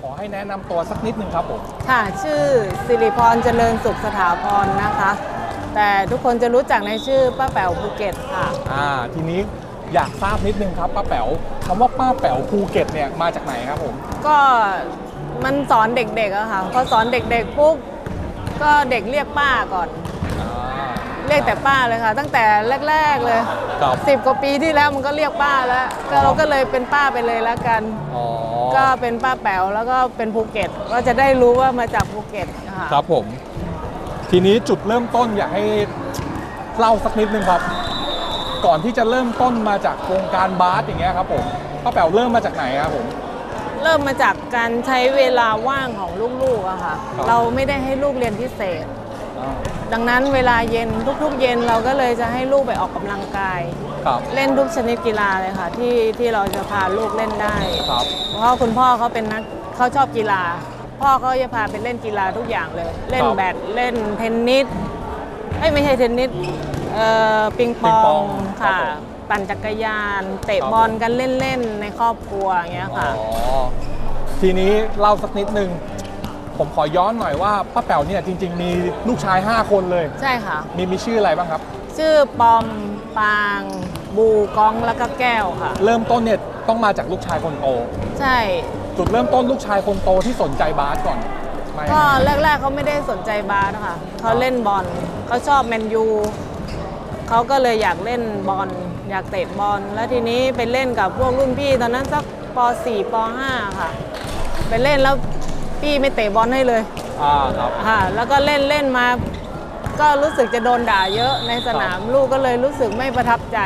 ขอให้แนะนำตัวสักนิดนึงครับผม ค่ะ ชื่อสิริพรเจริญสุขสถาพรนะคะ แต่ทุกคนจะรู้จักในชื่อป้าแป๋วภูเก็ตค่ะ อ่า ทีนี้อยากทราบนิดนึงครับป้าแป๋วคำว่าป้าแป๋วภูเก็ตเนี่ยมาจากไหนครับผม ก็มันสอนเด็กๆอะค่ะพอสอนเด็กๆปุ๊บก็เด็กเรียกป้าก่อน อ่า เรียกแต่ป้าเลยค่ะ ตั้งแต่แรก ๆเลยครับสิบกว่าปีที่แล้วมันก็เรียกป้าแล้ว ก็เราก็เลยเป็นป้าไปเลยแล้วกัน อ๋อ ก็เป็นป้าแป๋วแล้วก็เป็นภูเก็ต ก็จะได้รู้ว่ามาจากภูเก็ตค่ะครับผม ทีนี้จุดเริ่มต้นอยากให้เล่าสักนิดนึงครับ ก่อนที่จะเริ่มต้นมาจากโครงการบาสอย่างเงี้ยครับผมป้าแป๋วเริ่มมาจากไหนครับผม เริ่มมาจากการใช้เวลาว่างของลูกๆอะค่ะ ครับ เราไม่ได้ให้ลูกเรียนพิเศษ อ่าดังนั้นเวลาเย็นทุกๆ เย็นเราก็เลยจะให้ลูกไปออกกำลังกาย ครับ เล่นทุกชนิดกีฬาเลยค่ะ ที่ที่เราจะพาลูกเล่นได้ครับ เพราะคุณพ่อเขาเป็นนักเขาชอบกีฬา พ่อเขาจะพาไปเล่นกีฬาทุกอย่างเลย เล่นครับแบดเล่นเทนนิสเอ้ยไม่ใช่เทนนิสเอ่อปิงปปิงอปองงครับค่ะผมปั่นจักรยาน เตะครับบอลกันเล่นๆในครอบครัวอย่างเงี้ยอ๋ค่ะอทีนี้เล่าสักนิดนึงผมขอย้อนหน่อยว่าป้าแป๋วเนี่ยจริง ๆ มีลูกชาย 5 คนเลย ใช่ค่ะ มีมีชื่ออะไรบ้างครับ ชื่อปอมปาง บูกองแล้วก็แก้วค่ะ เริ่มต้นเนี่ยต้องมาจากลูกชายคนโต ใช่ จุดเริ่มต้นลูกชายคนโตที่สนใจบาสก่อนไม่ก็แรกๆเขาไม่ได้สนใจบาสนะคะเขาเล่นบอลเขาชอบแมนยูเขาก็เลยอยากเล่นบอลอยากเตะบอลแล้วทีนี้ไปเล่นกับพวกรุ่นพี่ตอนนั้นสักป .4 ป .5 ค่ะ ไปเล่นแล้วพี่ไม่เตะบอลให้เลยอ่าครับค่ะแล้วก็เล่นเล่นมา ก็รู้สึกจะโดนด่าเยอะในสนามลูกก็เลยรู้สึกไม่ประทับใจ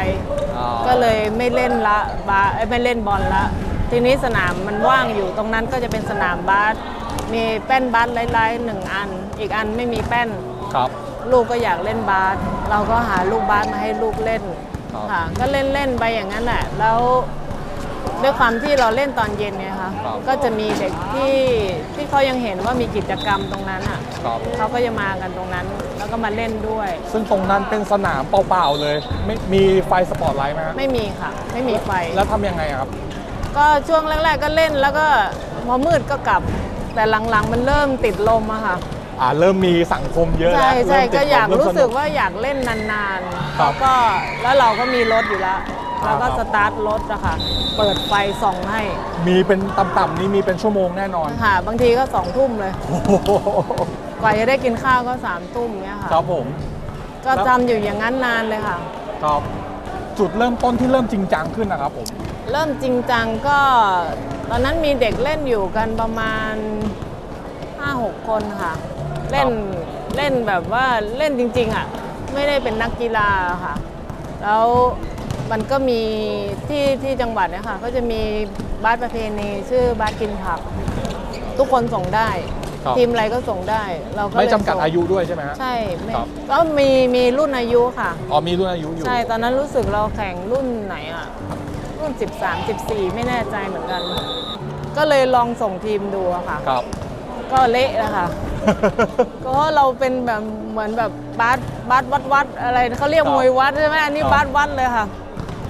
อ่าก็เลยไม่เล่นละบาสเอ้ยไม่เล่นบอลละ ทีนี้สนามมันว่างอยู่ตรงนั้นก็จะเป็นสนามบาสมีแป้นบาสไล่ๆหนึ่งอัน อีกอันไม่มีแป้น ครับ ลูกก็อยากเล่นบาสเราก็หาลูกบาสมาให้ลูกเล่นครับ ค่ะก็เล่นเล่นๆไปอย่างนั้นแหละแล้ว ด้วยความที่เราเล่นตอนเย็นไงคะครับก็จะมีเด็กที่ที่เขายังเห็นว่ามีกิจกรรมตรงนั้นอะครับ เขาก็จะมากันตรงนั้น แล้วก็มาเล่นด้วย ซึ่งตรงนั้นเป็นสนามเปล่าๆเลย ไม่มีไฟสปอตไลท์ไหมฮะไม่มีค่ะ ไม่มีไฟ แล้วทำยังไงอะครับ ก็ช่วงแรกๆก็เล่นแล้วก็พอมืดก็กลับ แต่หลังๆมันเริ่มติดลมอะค่ะ อ่าเริ่มมีสังคมเยอะแล้วใช่ใช่เริ่มติดก็อยากเมรู้สสึนุกว่าอยากเล่นนานๆครับแล้วก็แล้วเราก็มีรถอยู่แล้วอ่า แล้วก็ครับสตาร์ทรถอะค่ะ เปิดไฟส่องให้มีเป็นต่ำๆนี่มีเป็นชั่วโมงแน่นอนค่ะ บางทีก็สองทุ่มเลย โอ้โหกว่าจะได้กินข้าวก็สามทุ่มเนี้ยค่ะ ครับผม ก็ทำอยู่อย่างนั้นนานเลยค่ะ ครับจุดเริ่มต้นที่เริ่มจริงจังขึ้นนะครับผม เริ่มจริงจังก็ ตอนนั้นมีเด็กเล่นอยู่กันประมาณ 5-6 คนค่ะ เล่นเล่นแบบว่าเล่นจริง ๆ อะ ไม่ได้เป็นนักกีฬาค่ะ แล้ว มันก็มีที่ที่จังหวัดเนี่ยค่ะก็จะมีบาสประเพณีชื่อบาสกินผัก ทุกคนส่งได้ ครับ ทีมอะไรก็ส่งได้ เราก็เลยไม่จำกัดส่งอายุด้วยใช่ไหมฮะ ใช่ไม่ครับ ก็มีมีรุ่นอายุค่ะ อ๋อมีรุ่นอายุอยู่ ใช่ตอนนั้นรู้สึกเราแข่งรุ่นไหนอะรุ่น 13 14 ไม่แน่ใจเหมือนกัน ก็เลยลองส่งทีมดูอะค่ะ ครับ ก็เละนะคะก็เราเป็นแบบเหมือนแบบบาสบาสวัดวัดอะไรเขาเรียกครับมวยวัดใช่ไหมอันนี้ครับ บาสวัดเลยค่ะ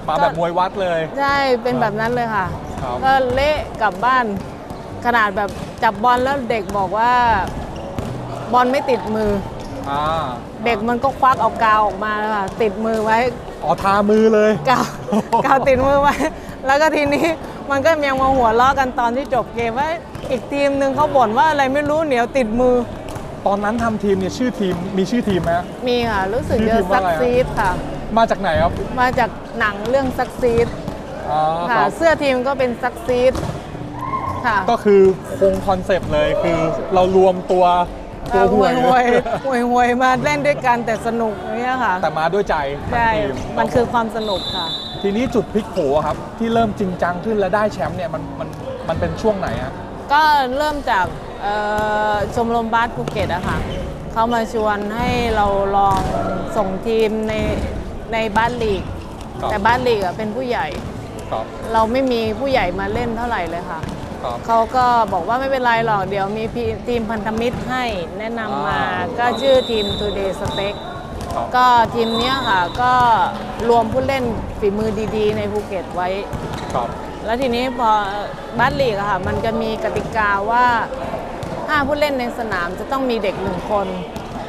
มาแบบมวยวัดเลย ใช่ เป็นแบบนั้นเลยค่ะ ครับ ก็เละกลับบ้าน ขนาดแบบจับบอลแล้วเด็กบอกว่า บอลไม่ติดมือ อ่าเด็กมันก็ควักเอากาวออกมาแล้วค่ะ ติดมือไว้ อ๋อทามือเลย กาว กาวติดมือไว้ แล้วก็ทีนี้มันก็ยังมาหัวเราะกันตอนที่จบเกมว่าอีกทีมหนึ่งเขาบ่นว่าอะไรไม่รู้เหนียวติดมือ ตอนนั้นทำทีมเนี่ยชื่อทีมมีชื่อทีมไหมฮะมีค่ะ รู้สึกชื่อจะทีมว่าซักอะไรอะ ซีดค่ะ มาจากไหนครับมาจากหนังเรื่องซักซีดอ่าคค่ะรับเสื้อทีมก็เป็นซักซีดค่ะก็คือคงคอนเซปต์เลยคือเรารวมตัวตัวห่วยห่วยห่วยห่วยๆมาเล่นด้วยกันแต่สนุกอย่างเงี้ยค่ะแต่มาด้วยใจทั้งใช่ทีมมันคือความสนุกค่ะ ทีนี้จุดพลิกโผอะครับ ที่เริ่มจริงจังขึ้นและได้แชมป์เนี่ยมันมันมันเป็นช่วงไหนอะก็เริ่มจากเอ่อชมรมบาสภูเก็ตอะค่ะเขามาชวนให้เราลองส่งทีมใน ในบาสลีก ครับ แต่บาสลีกอะเป็นผู้ใหญ่ ครับเราไม่มีผู้ใหญ่มาเล่นเท่าไหร่เลยค่ะ ครับเขาก็บอกว่าไม่เป็นไรหรอก เดี๋ยวมีพีทีมพันธมิตรให้แนะนำมาอ่าก็ชื่อทีม Today Steak ครับก็ทีมเนี้ยค่ะ ก็รวมผู้เล่นฝีมือดีๆ ในภูเก็ตไว้ ครับแล้วทีนี้พอบัสลีกอะค่ะ มันจะมีกติกาว่าห้าผู้เล่นในสนามจะต้องมีเด็กหนึ่งคน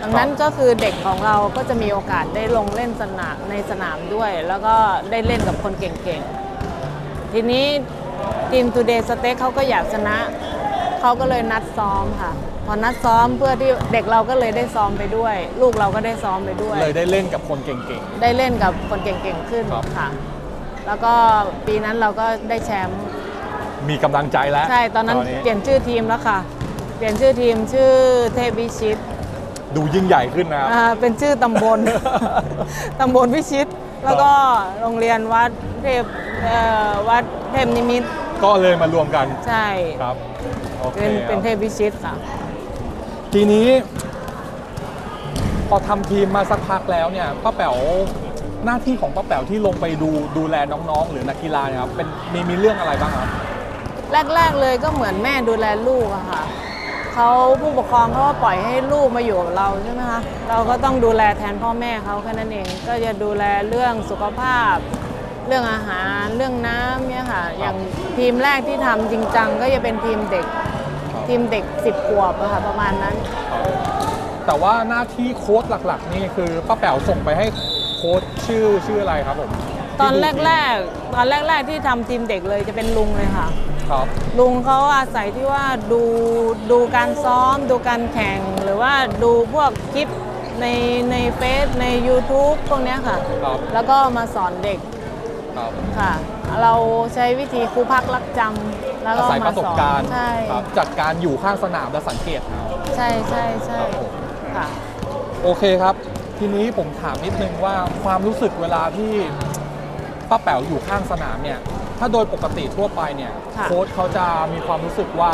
ดังนั้นก็คือเด็กของเราก็จะมีโอกาสได้ลงเล่นสนามในสนามด้วย แล้วก็ได้เล่นกับคนเก่งๆ ทีนี้ทีม Today s t a k เขาก็อยากชนะ เขาก็เลยนัดซ้อมค่ะ พอนัดซ้อมเพื่อที่เด็กเราก็เลยได้ซ้อมไปด้วย ลูกเราก็ได้ซ้อมไปด้วย เลยได้เล่นกับคนเก่งได้เล่นกับคนเก่งๆขึ้นครับค่ะ แล้วก็ปีนั้นเราก็ได้แชมป์ๆ มีกำลังใจแล้วใช่ตอนนั้นเปลี่ยนชื่อทีมแล้วค่ะ เปลี่ยนชื่อทีมชื่อเทพวิชิต ดูยิ่งใหญ่ขึ้นนะครับอ่าเป็นชื่อตำบล ตำบลวิชิต แล้วก็โรงเรียนวัดเทพเอ่อวัดเทพนิมิตรก็เลยมารวมกันใช่ครับโอเคเป็นเป็นคเทรับพวิชิตค่ะ ทีนี้ พอทำทีมมาสักพักแล้วเนี่ยป้าแป๋วหน้าที่ของป้าแป๋วที่ลงไปดูดูแลน้องๆ หรือนักกีฬาเนี่ยครับเป็นมีมีเรื่องอะไรบ้างครับ แรก ๆ เลยก็เหมือนแม่ดูแลลูกอะค่ะ เขาผู้ปกครองเขาก็ปล่อยให้ลูกมาอยู่กับเราใช่ไหมคะเราก็ต้องดูแลแทนพ่อแม่เขาแค่นั้นเองก็จะดูแลเรื่องสุขภาพ เรื่องอาหารเรื่องน้ำเนี่ยค่ะอย่างทีมแรกที่ทำจริงจังก็จะเป็นทีมเด็ก ทีมเด็ก 10ขวบอะค่ะประมาณนั้น แต่ว่าหน้าที่โค้ชหลักๆ นี่คือป้าแป๋วส่งไปให้โค้ชชื่อชื่ออะไรครับผม ตอนที่ดูทีมแรกๆ ตอนแรก ๆ ที่ทำทีมเด็กเลยจะเป็นลุงเลยค่ะ ครับ ลุงเขาอาศัยที่ว่าดูดูการซ้อม ดูการแข่ง หรือว่าดูพวกคลิปในในเฟซใน YouTube พวกเนี้ยค่ะ ครับ แล้วก็มาสอนเด็กครับ ค่ะ เราใช้วิธีครูพักรักจำแล้วก็อาศัยปมาระสสบอนการณ์ใช่ครับจัดการอยู่ข้างสนามและสังเกตเอาใช่ใช่ใช่ครับผม ค่ะ โอเคครับ ทีนี้ผมถามนิดนึงว่าความรู้สึกเวลาที่ ป้าแป๋วอยู่ข้างสนามเนี่ย ถ้าโดยปกติทั่วไปเนี่ยค่ะ โค้ชเขาจะมีความรู้สึกว่า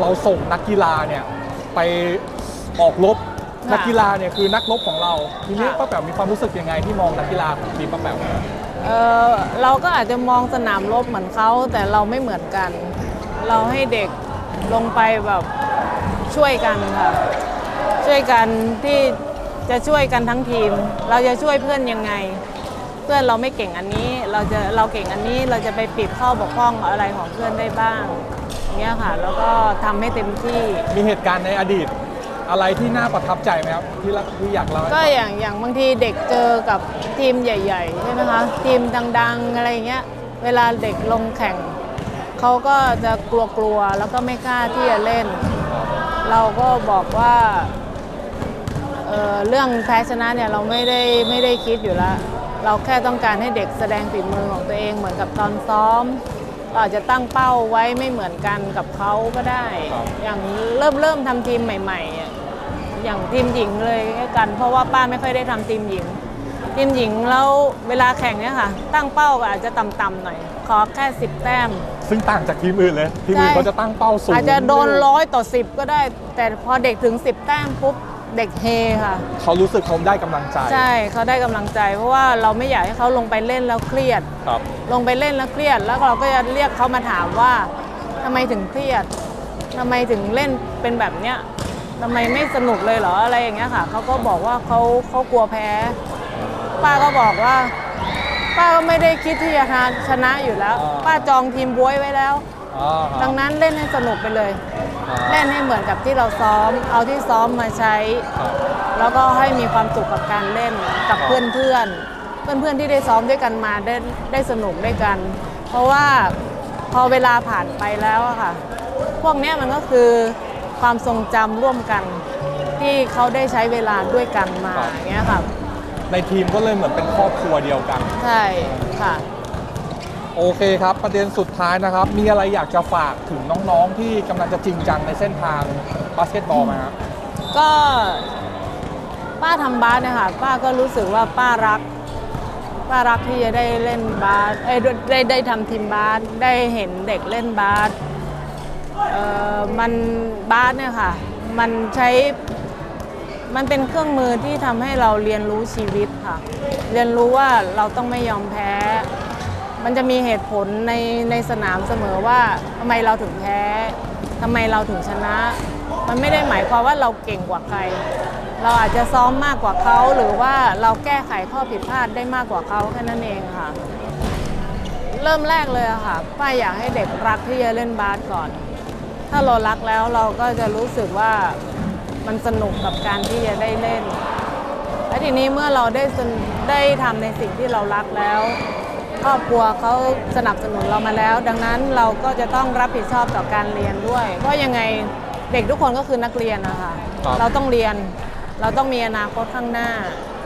เราส่งนักกีฬาเนี่ยไปออกรบนักกีฬาเนี่ยคือนักรบของเราทีนี้ป้าแป๋วมีความรู้สึกยังไงที่มองนักกีฬาของทีมป้าแป๋ว เออเราก็อาจจะมองสนามรบเหมือนเขาแต่เราไม่เหมือนกัน เราให้เด็กลงไปแบบช่วยกันค่ะ ช่วยกันที่จะช่วยกันทั้งทีม เราจะช่วยเพื่อนยังไงเพื่อนเราไม่เก่งอันนี้ เราจะเราเก่งอันนี้เราจะไปปิดข้อบกพร่องอะไรของเพื่อนได้บ้างเนี้ยค่ะ แล้วก็ทำให้เต็มที่มีเหตุการณ์ในอดีต อะไรที่น่าประทับใจไหมครับที่ละที่อยากเล่าให้ก็ฟังอย่างอย่างบางทีเด็กเจอกับทีมใหญ่ๆใช่ไหมคะทีมดัง ๆ อะไรเงี้ยเวลาเด็กลงแข่งเขาก็จะกลัวๆแล้วก็ไม่กล้าที่จะเล่น เราก็บอกว่าเอ่อเรื่องแพ้ชนะเนี่ยเราไม่ได้ไม่ได้คิดอยู่แล้ว เราแค่ต้องการให้เด็กแสดงฝีมือของตัวเองเหมือนกับตอนซ้อม เราอาจจะตั้งเป้าไว้ไม่เหมือนกันกับเขาก็ได้ครับอย่างเริ่มเริ่มทำทีมใหม่ๆอะอย่างทีมหญิงเลยกัน เพราะว่าป้าไม่ค่อยได้ทำทีมหญิง ทีมหญิงแล้วเวลาแข่งเนี่ยค่ะ ตั้งเป้าก็อาจจะต่ำๆหน่อย ขอแค่10แต้ม ซึ่งต่างจากทีมอื่นเลย ทีมอื่นใช่เขาจะตั้งเป้าสูงอาจจะโดนร้อยต่อ10ก็ได้ แต่พอเด็กถึง10แต้มปุ๊บ เด็กเฮค่ะ เขารู้สึกเขาได้กำลังใจใช่เขาได้กำลังใจ เพราะว่าเราไม่อยากให้เขาลงไปเล่นแล้วเครียด ครับ ลงไปเล่นแล้วเครียด แล้วเราก็จะเรียกเขามาถามว่าทำไมถึงเครียดทำไมถึงเล่นเป็นแบบเนี้ยทำไมไม่สนุกเลยเหรออะไรอย่างเงี้ยค่ะเขาก็บอกว่าเขาเขากลัวแพ้ ป้าก็บอกว่า ป้าก็ไม่ได้คิดที่จะชนะอยู่แล้ว อ่า ป้าจองทีมบวยไว้แล้ว อ่าครับดังนั้นเล่นให้สนุกไปเลยอ่า เล่นให้เหมือนกับที่เราซ้อม เอาที่ซ้อมมาใช้ครับแล้วก็ให้มีความสุขกับการเล่นกับครับเพื่อนเพื่อนเพื่อนเพื่อนๆที่ได้ซ้อมด้วยกันมาได้ได้สนุกด้วยกัน เพราะว่าพอเวลาผ่านไปแล้วอะค่ะ พวกเนี้ยมันก็คือความทรงจำร่วมกัน ที่เขาได้ใช้เวลาด้วยกันมาอย่างเงี้ยค่ะในทีมก็เลยเหมือนเป็นครอบครัวเดียวกัน ใช่ค่ะ โอเคครับ ประเด็นสุดท้ายนะครับ มีอะไรอยากจะฝากถึงน้องๆ ที่กำลังจะจริงจังในเส้นทางบาสเกตบอลไหมครับก็ป้าทำบาสเนี่ยค่ะป้าก็รู้สึกว่าป้ารัก ป้ารักที่จะได้เล่นบาสเอ้ยได้ได้ได้ทำทีมบาสได้เห็นเด็กเล่นบาสเอ่อมันบาสเนี่ยค่ะ มันใช้มันเป็นเครื่องมือที่ทำให้เราเรียนรู้ชีวิตค่ะ เรียนรู้ว่าเราต้องไม่ยอมแพ้ มันจะมีเหตุผลในในสนามเสมอว่าทำไมเราถึงแพ้ทำไมเราถึงชนะ มันไม่ได้หมายความว่าเราเก่งกว่าใคร เราอาจจะซ้อมมากกว่าเขาหรือว่าเราแก้ไขข้อผิดพลาดได้มากกว่าเขาแค่นั้นเองค่ะ เริ่มแรกเลยอะค่ะป้าอยากให้เด็กรักที่จะเล่นบาสก่อน ถ้าเรารักแล้วเราก็จะรู้สึกว่ามันสนุกกับการที่จะได้เล่นและทีนี้เมื่อเราได้ได้ทำในสิ่งที่เรารักแล้ว ครอบครัวเขาสนับสนุนเรามาแล้ว ดังนั้นเราก็จะต้องรับผิดชอบต่อการเรียนด้วย เพราะยังไงเด็กทุกคนก็คือนักเรียนนะคะครับ เราต้องเรียน เราต้องมีอนาคตข้างหน้า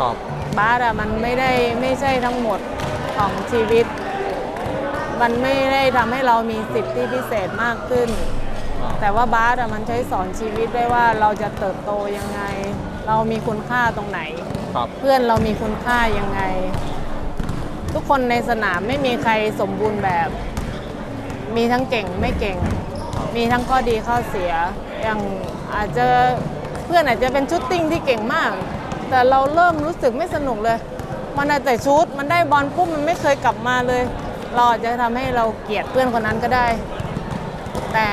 ครับ บาสอะมันไม่ได้ไม่ใช่ทั้งหมดของชีวิต มันไม่ได้ทำให้เรามีสิทธิพิเศษมากขึ้นแต่ว่าบาสอะมันใช้สอนชีวิตได้ว่าเราจะเติบโตยังไง เรามีคุณค่าตรงไหน ครับ เพื่อนเรามีคุณค่ายังไง ทุกคนในสนามไม่มีใครสมบูรณ์แบบ มีทั้งเก่งไม่เก่ง มีทั้งข้อดีข้อเสีย อย่างอาจจะเพื่อนอาจจะเป็นชุดติ้งที่เก่งมาก แต่เราเริ่มรู้สึกไม่สนุกเลย มันอาแต่ชุดมันได้บอลปุ๊บมันไม่เคยกลับมาเลย เราอาจจะทำให้เราเกลียดเพื่อนคนนั้นก็ได้ แต่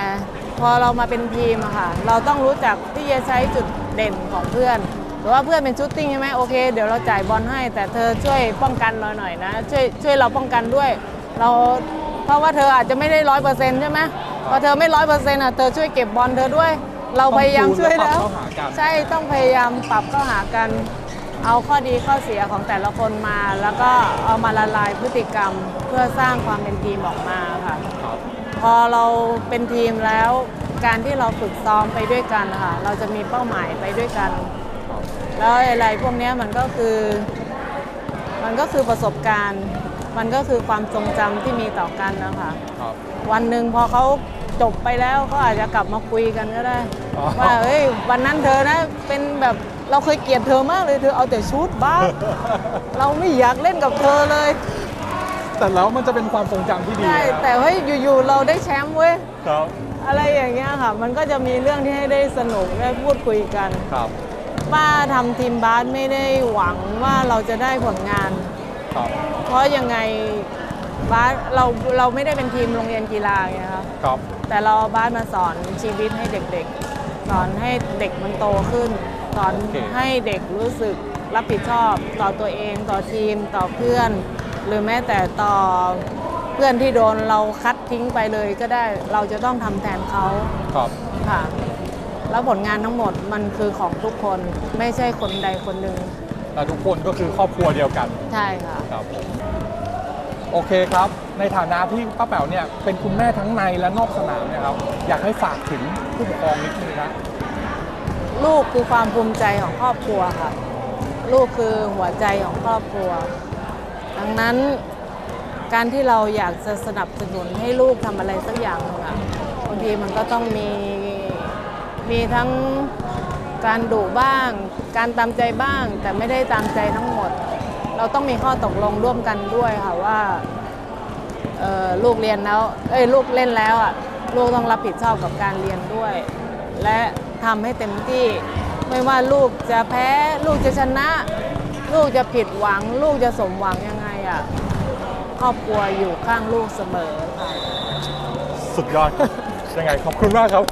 พอเรามาเป็นทีมอะค่ะ เราต้องรู้จักที่จะใช้จุดเด่นของเพื่อน หรือว่าเพื่อนเป็นชุดติ้งใช่ไหมโอเคเดี๋ยวเราจ่ายบอลให้ แต่เธอช่วยป้องกันเราหน่อยนะ ช่วยช่วยเราป้องกันด้วย เราเพราะว่าเธออาจจะไม่ได้ร้อยเปอร์เซ็นต์ใช่ไหมพอเธอไม่ร้อยเปอร์เซ็นต์อะเธอช่วยเก็บบอลเธอด้วย เราพยายามช่วยแล้วต้องจูนและปรับเข้าหากันใช่ต้องพยายามปรับเข้าหากัน เอาข้อดีข้อเสียของแต่ละคนมา แล้วก็เอามาละลายพฤติกรรมเพื่อสร้างความเป็นทีมออกมาค่ะครับพอเราเป็นทีมแล้วการที่เราฝึกซ้อมไปด้วยกันค่ะเราจะมีเป้าหมายไปด้วยกันครับ แล้วอะไรพวกเนี้ยมันก็คือ มันก็คือประสบการณ์ มันก็คือความทรงจำที่มีต่อกันนะคะครับ วันหนึ่งพอเขาจบไปแล้วเขาอาจจะกลับมาคุยกันก็ได้ อ๋อ ว่าเฮ้ยวันนั้นเธอนะเป็นแบบเราเคยเกลียดเธอมากเลยเธอเอาแต่ชุดบ้าสเราไม่อยากเล่นกับเธอเลยแต่แล้วมันจะเป็นความทรงจำที่ดีใช่นะครับแต่เฮ้ยอยู่ๆเราได้แชมป์เว้ย ครับอะไรอย่างเงี้ยค่ะ มันก็จะมีเรื่องที่ให้ได้สนุกได้พูดคุยกัน ครับ ว่าทำทีมบาสไม่ได้หวังว่าเราจะได้ผลงาน ครับเพราะยังไงบาสเราเราไม่ได้เป็นทีมโรงเรียนกีฬาไงคะครับแต่เราเอาบาสมาสอนชีวิตให้เด็กๆ สอนให้เด็กมันโตขึ้น สอนโอเคให้เด็กรู้สึกรับผิดชอบต่อตัวเองต่อทีมต่อเพื่อน หรือแม้แต่ต่อเพื่อนที่โดนเราคัดทิ้งไปเลยก็ได้เราจะต้องทำแทนเขาครับค่ะ แล้วผลงานทั้งหมดมันคือของทุกคนไม่ใช่คนใดคนหนึ่งแต่ทุกคนก็คือครอบครัวเดียวกันใช่ค่ะ ครับผมโอเคครับ ในฐานะที่ป้าแป๋วเนี่ยเป็นคุณแม่ทั้งในและนอกสนามเนะครับ อยากให้ฝากถึงผู้ปกครองนิดนึงนะลูกคือความภูมิใจของครอบครัวค่ะ ลูกคือหัวใจของครอบครัว ดังนั้นการที่เราอยากจะสนับสนุนให้ลูกทำอะไรสักอย่างหนึ่งอะบางทีมันก็ต้องมี มีทั้งการดุบ้าง การตามใจบ้าง แต่ไม่ได้ตามใจทั้งหมด เราต้องมีข้อตกลงร่วมกันด้วยค่ะว่าลูกเรียนแล้วเอ้ยลูกเล่นแล้วอะลูกต้องรับผิดชอบกับการเรียนด้วย และทำให้เต็มที่ไม่ว่าลูกจะแพ้ลูกจะชนะ ลูกจะผิดหวัง ลูกจะสมหวังยังไงอะครอบครัวอยู่ข้างลูกเสมอค่ะ สุดยอดยังไงขอบคุณมากครับ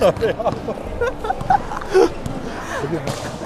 สวัสดีครับ